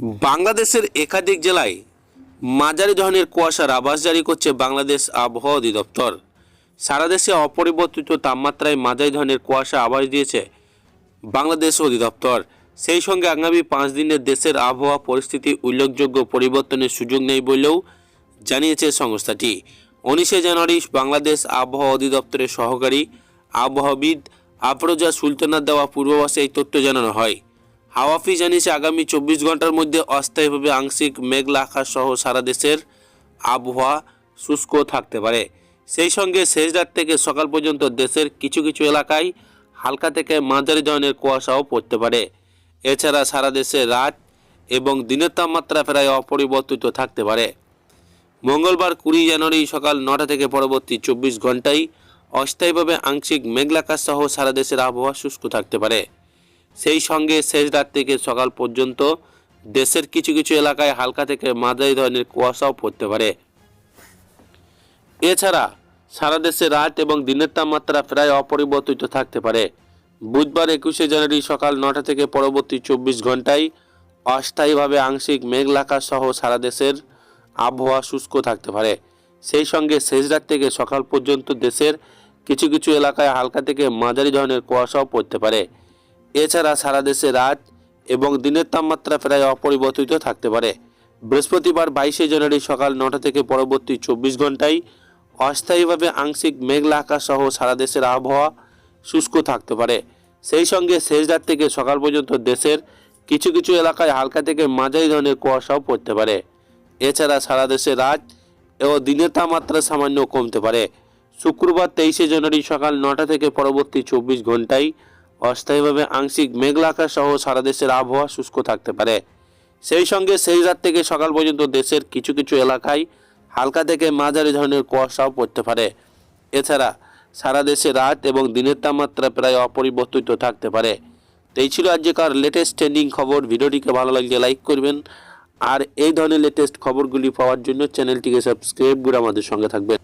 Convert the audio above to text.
বাংলাদেশের একাধিক জেলায় মাঝারি ধরনের কুয়াশার আভাস জারি করছে বাংলাদেশ আবহাওয়া অধিদপ্তর। সারা দেশে অপরিবর্তিত তাপমাত্রায় মাঝারি ধরনের কুয়াশা আভাস দিয়েছে বাংলাদেশ অধিদপ্তর। সেই সঙ্গে আগামী পাঁচ দিনের দেশের আবহাওয়া পরিস্থিতি উল্লেখযোগ্য পরিবর্তনের সুযোগ নেই বলেও জানিয়েছে সংস্থাটি। উনিশে জানুয়ারি বাংলাদেশ আবহাওয়া অধিদপ্তরের সহকারী আবহাওয়াবিদ আফরোজা সুলতানার দেওয়া পূর্বাভাসে এই তথ্য জানানো হয়। হাওয়া অফিস জানিয়েছে আগামী চব্বিশ ঘণ্টার মধ্যে অস্থায়ীভাবে আংশিক মেঘলা আকাশ সহ সারা দেশের আবহাওয়া শুষ্ক থাকতে পারে। সেই সঙ্গে শেষ রাত থেকে সকাল পর্যন্ত দেশের কিছু কিছু এলাকায় হালকা থেকে মাঝারি ধরনের কুয়াশাও পড়তে পারে। এছাড়া সারা দেশে রাত এবং দিনের তাপমাত্রা প্রায় অপরিবর্তিত থাকতে পারে। মঙ্গলবার কুড়ি জানুয়ারি সকাল নটা থেকে পরবর্তী চব্বিশ ঘন্টায় অস্থায়ীভাবে আংশিক মেঘলাকাশ সহ সারা দেশের আবহাওয়া শুষ্ক থাকতে পারে। সেই সঙ্গে শেষ রাত থেকে সকাল পর্যন্ত দেশের কিছু কিছু এলাকায় হালকা থেকে মাঝারি ধরনের কুয়াশাও পড়তে পারে। এছাড়া সারা দেশে রাত এবং দিনের তাপমাত্রা প্রায় অপরিবর্তিত থাকতে পারে। বুধবার একুশে জানুয়ারি সকাল নটা থেকে পরবর্তী চব্বিশ ঘন্টায় অস্থায়ীভাবে আংশিক মেঘলাকা সহ সারা দেশের আবহাওয়া শুষ্ক থাকতে পারে। সেই সঙ্গে শেষ রাত থেকে সকাল পর্যন্ত দেশের কিছু কিছু এলাকায় হালকা থেকে মাঝারি ধরনের কুয়াশাও পড়তে পারে। এছাড়া সারা দেশে রাত এবং দিনের তাপমাত্রা প্রায় অপরিবর্তিত থাকতে পারে। বৃহস্পতিবার বাইশে জানুয়ারি সকাল নটা থেকে পরবর্তী চব্বিশ ঘন্টায় অস্থায়ীভাবে আংশিক মেঘলা আকাশ সহ সারা দেশের আবহাওয়া শুষ্ক থাকতে পারে। সেই সঙ্গে শেষ রাত থেকে সকাল পর্যন্ত দেশের কিছু কিছু এলাকায় হালকা থেকে মাঝারি ধরনের কুয়াশাও পড়তে পারে। এছাড়া সারা দেশে রাত ও দিনের তাপমাত্রা সামান্য কমতে পারে। শুক্রবার তেইশে জানুয়ারি সকাল নটা থেকে পরবর্তী চব্বিশ ঘন্টায় অস্থায়ীভাবে আংশিক মেঘলা আকাশ সহ সারা দেশের আবহাওয়া শুষ্ক থাকতে পারে। সেই সঙ্গে সেই রাত থেকে সকাল পর্যন্ত দেশের কিছু কিছু এলাকায় হালকা থেকে মাঝারি ধরনের কুয়াশাও পড়তে পারে। এছাড়া সারা দেশে রাত এবং দিনের তাপমাত্রা প্রায় অপরিবর্তিত থাকতে পারে। তো এই ছিল আজকের লেটেস্ট ট্রেন্ডিং খবর। ভিডিওটিকে ভালো লাগলে লাইক করবেন। আর এই ধরনের লেটেস্ট খবরগুলি পাওয়ার জন্য চ্যানেলটিকে সাবস্ক্রাইব করে আমাদের সঙ্গে থাকবেন।